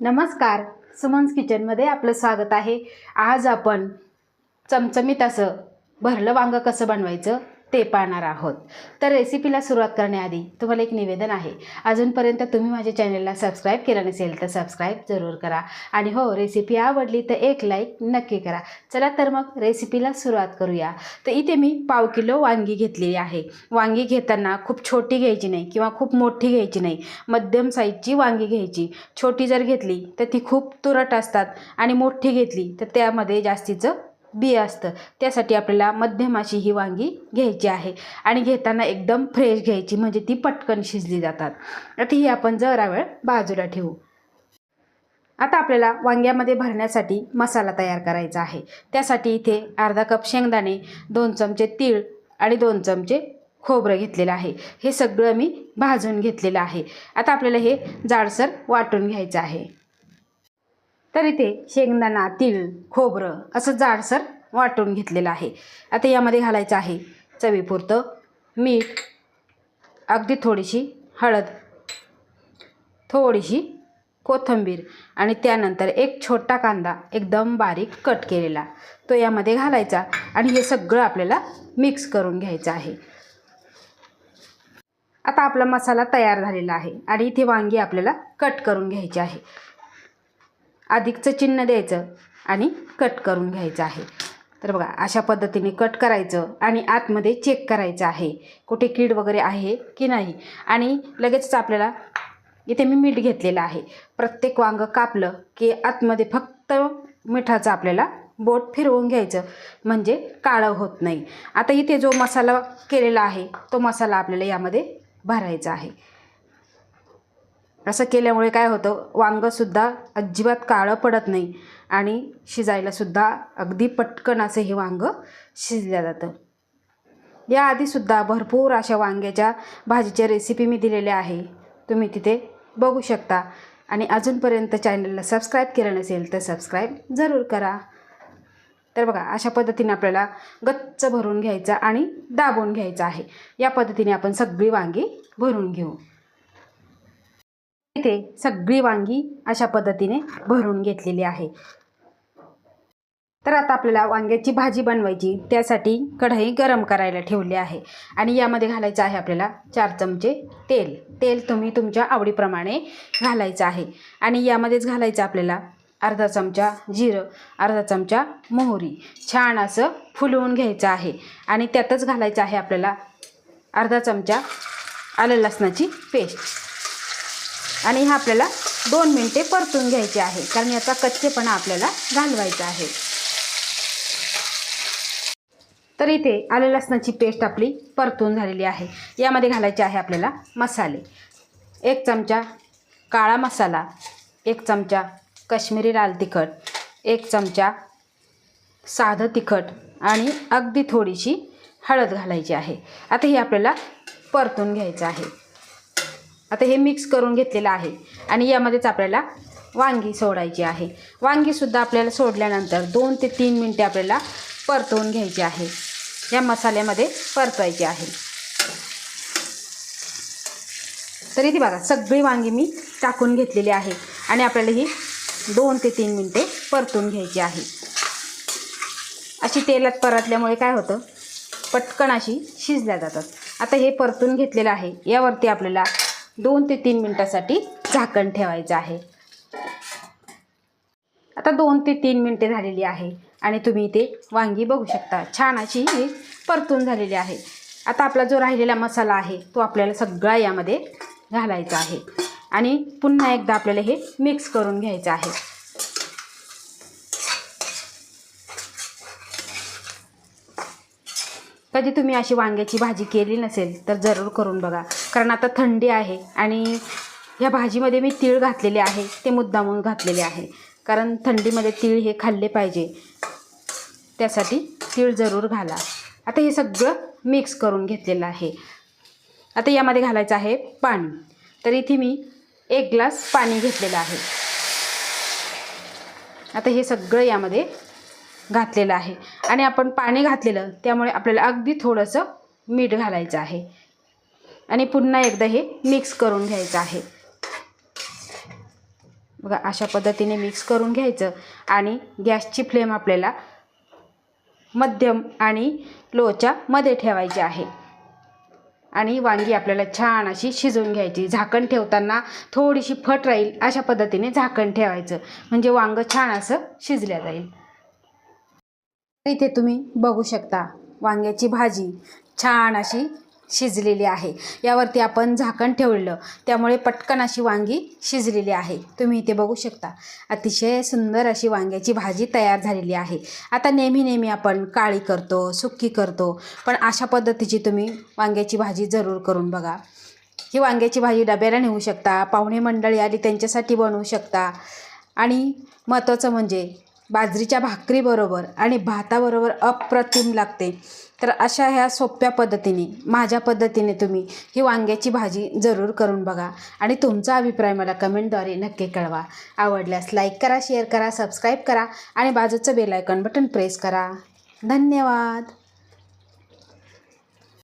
नमस्कार. सुमन्स किचनमध्ये आपलं स्वागत आहे. आज आपण चमचमीत असं भरलं वांगं कसं बनवायचं? ते पाहणार आहोत. तर रेसिपीला सुरुवात करण्याआधी तुम्हाला एक निवेदन आहे. अजूनपर्यंत तुम्ही माझ्या चॅनलला सबस्क्राईब केलं नसेल तर सबस्क्राईब जरूर करा. आणि हो रेसिपी आवडली तर एक लाईक नक्की करा. चला तर मग रेसिपीला सुरुवात करूया. तर इथे मी पाव किलो वांगी घेतलेली आहे. वांगी घेताना खूप छोटी घ्यायची नाही किंवा खूप मोठी घ्यायची नाही. मध्यम साईजची वांगी घ्यायची. छोटी जर घेतली तर ती खूप तुरट असतात. आणि मोठी घेतली तर त्यामध्ये जास्तीचं बी असतं. त्यासाठी आपल्याला मध्यम अशी ही वांगी घ्यायची आहे. आणि घेताना एकदम फ्रेश घ्यायची म्हणजे ती पटकन शिजली जातात. आता ही आपण जरा वेळ बाजूला ठेवू. आता आपल्याला वांग्यामध्ये भरण्यासाठी मसाला तयार करायचा आहे. त्यासाठी इथे अर्धा कप शेंगदाणे दोन चमचे तीळ आणि दोन चमचे खोबरं घेतलेलं आहे. हे सगळं मी भाजून घेतलेलं आहे. आता आपल्याला हे जाडसर वाटून घ्यायचं आहे. तर इथे शेंगदाणा तीळ खोबरं असं जाडसर वाटून घेतलेलं आहे. आता यामध्ये घालायचं आहे चवीपुरतं मीठ अगदी थोडीशी हळद थोडीशी कोथिंबीर आणि त्यानंतर एक छोटा कांदा एकदम बारीक कट केलेला. तो यामध्ये घालायचा आणि हे सगळं आपल्याला मिक्स करून घ्यायचं आहे. आता आपला मसाला तयार झालेला आहे आणि इथे वांगी आपल्याला कट करून घ्यायची आहे. अधिकचं चिन्ह द्यायचं आणि कट करून घ्यायचं आहे. तर बघा अशा पद्धतीने कट करायचं आणि आतमध्ये चेक करायचं आहे. कुठे कीड वगैरे आहे की नाही? आणि लगेचच आपल्याला इथे मी मीठ घेतलेलं आहे. प्रत्येक वांगं कापलं की आतमध्ये फक्त मिठाचं आपल्याला बोट फिरवून घ्यायचं. म्हणजे काळं होत नाही. आता इथे जो मसाला केलेला आहे तो मसाला आपल्याला यामध्ये भरायचा आहे. असं केल्यामुळे काय होतं? वांगंसुद्धा अजिबात काळं पडत नाही आणि शिजायलासुद्धा अगदी पटकन असं हे वांगं शिजलं जातं. याआधीसुद्धा भरपूर अशा वांग्याच्या भाजीच्या रेसिपी मी दिलेल्या आहे. तुम्ही तिथे बघू शकता. आणि अजूनपर्यंत चॅनलला सबस्क्राईब केलं नसेल तर सबस्क्राईब जरूर करा. तर बघा अशा पद्धतीने आपल्याला गच्च भरून घ्यायचा आणि दाबून घ्यायचा आहे. या पद्धतीने आपण सगळी वांगी भरून घेऊ. इथे सगळी वांगी अशा पद्धतीने भरून घेतलेली आहे. तर आता आपल्याला वांग्याची भाजी बनवायची त्यासाठी कढई गरम करायला ठेवली आहे आणि यामध्ये घालायचं आहे आपल्याला चार चमचे तेल. तेल तुम्ही तुमच्या आवडीप्रमाणे घालायचं आहे आणि यामध्येच घालायचं आपल्याला अर्धा चमचा जिरं अर्धा चमचा मोहरी. छान असं फुलवून घ्यायचं आहे आणि त्यातच घालायचं आहे आपल्याला अर्धा चमचा आलं लसणाची पेस्ट. आणि हा आपल्याला दोन मिनटे परतून घ्यायचे आहे. कारण याचा कच्चेपणा आपल्याला घालवायचा आहे. तर इथे आले लसणाची पेस्ट आपली परतून झालेली आहे. यामध्ये घालायचे आहे आपल्याला मसाले. एक चमचा काळा मसाला एक चमचा कश्मीरी लाल तिखट एक चमचा साधं तिखट आणि अगदी थोडीशी हळद घालायची आहे. आता हे आपल्याला परतून घ्यायचं आहे. आता हे मिक्स करून घेतलेलं आहे. आणि यामध्येच आपल्याला वांगी सोडायची आहे. वांगीसुद्धा आपल्याला सोडल्यानंतर दोन ते तीन मिनटे आपल्याला परतवून घ्यायची आहे. या मसाल्यामध्ये परतवायची आहे. तर इथे बघा सगळी वांगी मी टाकून घेतलेली आहे. आणि आपल्याला ही दोन ते तीन मिनटे परतून घ्यायची आहे. अशी तेलात परतल्यामुळे काय होतं? पटकन अशी शिजल्या जातात. आता हे परतून घेतलेलं आहे. यावरती आपल्याला दोन ते तीन मिनटासाठी झाकण ठेवायचं आहे. आता दोन ते तीन मिनटे झालेली आहे आणि तुम्ही इथे वांगी बघू शकता. छान अशी ही परतून झालेली आहे. आता आपला जो राहिलेला मसाला आहे तो आपल्याला सगळा यामध्ये घालायचा आहे. आणि पुन्हा एकदा आपल्याला हे मिक्स करून घ्यायचं आहे. कधी तुम्ही अशी वांग्याची भाजी केली नसेल तर जरूर करून बघा. कारण आता थंडी आहे आणि ह्या भाजीमध्ये मी तीळ घातलेले आहे ते मुद्दामून घातलेले आहे. कारण थंडीमध्ये तीळ हे खाल्ले पाहिजे. त्यासाठी तीळ जरूर घाला. आता हे सगळं मिक्स करून घेतलेलं आहे. आता यामध्ये घालायचं आहे पाणी. तर इथे मी एक ग्लास पाणी घेतलेलं आहे. आता हे सगळं यामध्ये घातलेलं आहे. आणि आपण पाणी घातलेलं त्यामुळे आपल्याला अगदी थोडंसं मीठ घालायचं आहे. आणि पुन्हा एकदा हे मिक्स करून घ्यायचं आहे. बघा अशा पद्धतीने मिक्स करून घ्यायचं आणि गॅसची फ्लेम आपल्याला मध्यम आणि लोच्या मध्ये ठेवायची आहे. आणि वांगी आपल्याला छान अशी शिजवून घ्यायची. झाकण ठेवताना थोडीशी फट राहील अशा पद्धतीने झाकण ठेवायचं. म्हणजे वांगं छान असं शिजल्या जाईल. इथे तुम्ही बघू शकता वांग्याची भाजी छान अशी शिजलेली आहे. यावरती आपण झाकण ठेवलं. त्यामुळे पटकन अशी वांगी शिजलेली आहे. तुम्ही इथे बघू शकता. अतिशय सुंदर अशी वांग्याची भाजी तयार झालेली आहे. आता नेहमी नेहमी आपण काळी करतो सुक्की करतो. पण अशा पद्धतीची तुम्ही वांग्याची भाजी जरूर करून बघा. ही वांग्याची भाजी डब्याला नेऊ शकता. पाहुणे मंडळी आली त्यांच्यासाठी बनवू शकता. आणि महत्त्वाचं म्हणजे बाजरीच्या भाकरीबरोबर आणि भाताबरोबर अप्रतिम लागते. तर अशा ह्या सोप्या पद्धतीने माझ्या पद्धतीने तुम्ही ही वांग्याची भाजी जरूर करून बघा. आणि तुमचा अभिप्राय मला कमेंटद्वारे नक्की कळवा. आवडल्यास लाईक करा शेअर करा सबस्क्राईब करा आणि बाजूचं बेल आयकॉन बटन प्रेस करा. धन्यवाद!